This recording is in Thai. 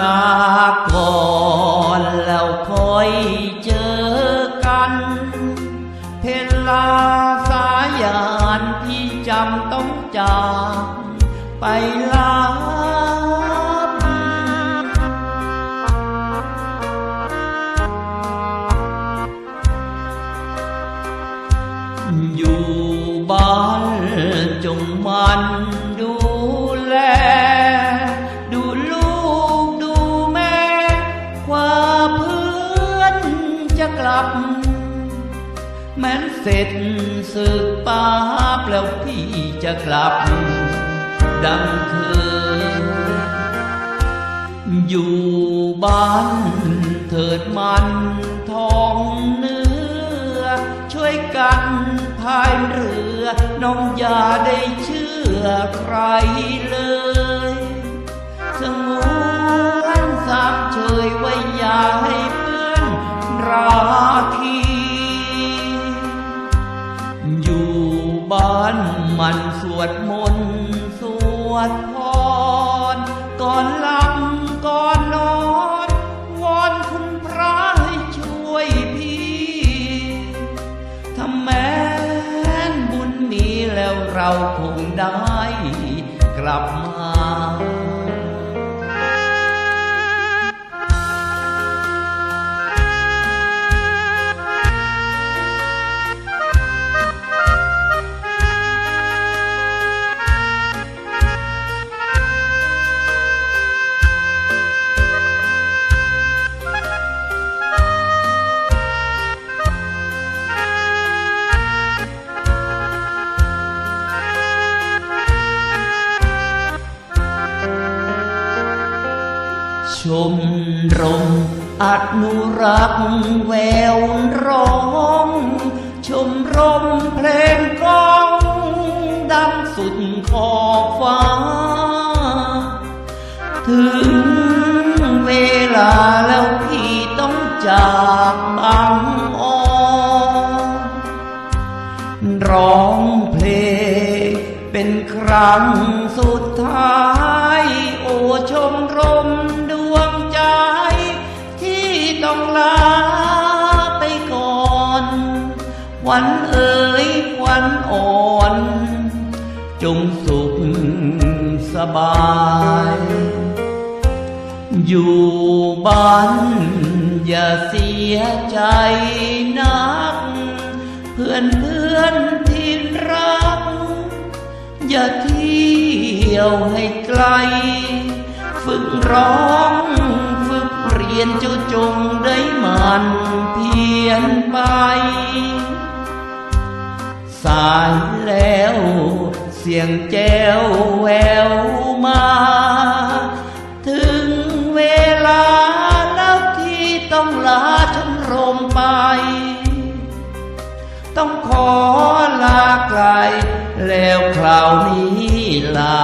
ลาก่อนแล้วคอยเจอกัน เพลาสายานที่จำต้องจากไปลาอยู่บ้านจงมันับ แม้นเสร็จสึกปาบแล้วพี่จะกลับ ดังเคยอยู่บ้านเถิดมันทองเนื้อ ช่วยกันพายเรือ น้องอย่าได้เชื่อใครเลย สงวน บ้านมันสวดมนต์สวดพรก่อนหลับก่อนนอนวอนคุณพระให้ช่วยพี่ถ้าแม้นบุญมีแล้วเราคงได้กลับมา ชมรมอนุรักษ์แววร้อง ชมรมเพลงกลองดังสุดขอบฟ้า ถึงเวลาแล้วพี่ต้องจากบางอ้อร้องเพลงเป็นครั้งสุด วันเอ๋ยวันอ่อน จงสุขสบาย อยู่บ้านอย่าเสียใจนัก เพื่อนเพื่อนที่รัก อย่าเที่ยวให้ไกล ฝึกร้องฝึกเรียนเจ้าจงได้มันเพียนไป สียงแจ้วแววมา ถึงเวลาแล้วที่ต้องลาชมรมไป ต้องขอลาไกล แล้วคราวนี้ลา